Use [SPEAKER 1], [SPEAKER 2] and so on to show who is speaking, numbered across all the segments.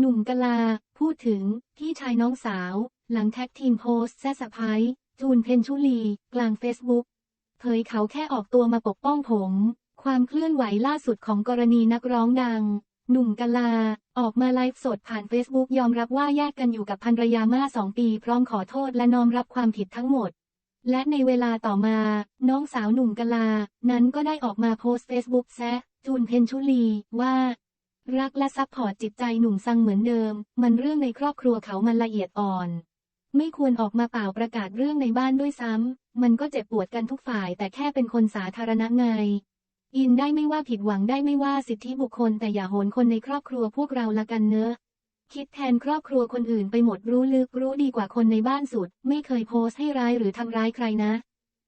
[SPEAKER 1] หนุ่มกะลา พูดถึง พี่ชายน้องสาว หลังแท็กทีมโพสแซะสะพายจูนเพนชุลี กลางเฟซบุ๊กเผยเขาแค่ออกตัวมาปกป้องผม ความเคลื่อนไหวล่าสุดของกรณีนักร้องดัง หนุ่มกะลา ออกมาไลฟ์สดผ่านเฟซบุ๊กยอมรับว่าแยกกันอยู่กับภรรยามาสองปีพร้อมขอโทษและน้อมรับความผิดทั้งหมด และในเวลาต่อมา น้องสาวหนุ่มกะลา นั้นก็ได้ออกมาโพสต์เฟซบุ๊กแซะจูนเพนชุลีว่า รักและซัพพอร์ตจิตใจหนุ่มซังเหมือนเดิม มันเรื่องในครอบครัวเขามันละเอียดอ่อน ไม่ควรออกมาเปล่าประกาศเรื่องในบ้านด้วยซ้ำ มันก็เจ็บปวดกันทุกฝ่าย แต่แค่เป็นคนสาธารณะไง อินได้ไม่ว่าผิดหวังได้ไม่ว่าสิทธิบุคคลแต่อย่าโหนคนในครอบครัวพวกเราละกันเนอะ คิดแทนครอบครัวคนอื่นไปหมดรู้ลึกรู้ดีกว่าคนในบ้านสุด ไม่เคยโพสต์ให้ร้ายหรือทำร้ายใครนะ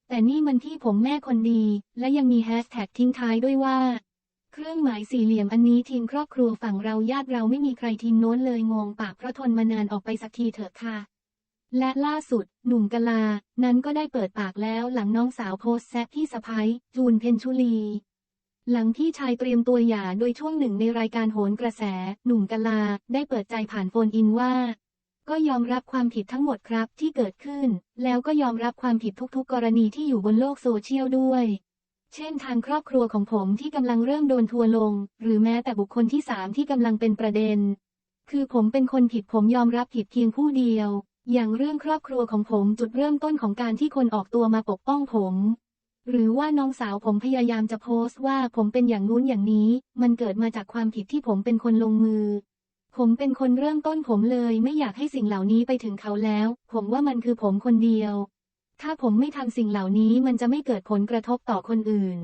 [SPEAKER 1] แต่นี่มันที่ผมแม่คนดี และยังมีแฮชแท็กทิ้งท้ายด้วยว่า เครื่องหมายสี่เหลี่ยมอันนี้ทีมครอบครัวฝั่งเราญาติเราไม่มีใครทีมโน้นเลยงงปากเพราะทนมานานออกไปสักทีเถอะค่ะ และล่าสุด หนุ่มกะลา นั้นก็ได้เปิดปากแล้วหลังน้องสาวโพสแซะพี่สะพ้ยจูนเพนชุลี หลังที่ชายเตรียมตัวหย่าโดยช่วงหนึ่งในรายการโหนกระแส หนุ่มกะลาได้เปิดใจผ่านโฟนอินว่า ก็ยอมรับความผิดทั้งหมดครับที่เกิดขึ้น แล้วก็ยอมรับความผิดทุกๆกรณีที่อยู่บนโลกโซเชียลด้วย เช่นทางครอบครัวของผมที่กำลังเริ่มโดนทัวลง หรือแม้แต่บุคคลที่สามที่กำลังเป็นประเด็น คือผมเป็นคนผิดผมยอมรับผิดเพียงผู้เดียว อย่างเรื่องครอบครัวของผมจุดเริ่มต้นของการที่คนออกตัวมาปกป้องผม หรือว่าน้องสาวผมพยายามจะโพสต์ว่าผมเป็นอย่างนู้นอย่างนี้ มันเกิดมาจากความผิดที่ผมเป็นคนลงมือ ผมเป็นคนเริ่มต้นผมเลยไม่อยากให้สิ่งเหล่านี้ไปถึงเขาแล้ว ผมว่ามันคือผมคนเดียว ถ้าผมไม่ทำสิ่งเหล่านี้มันจะไม่เกิดผลกระทบต่อคนอื่น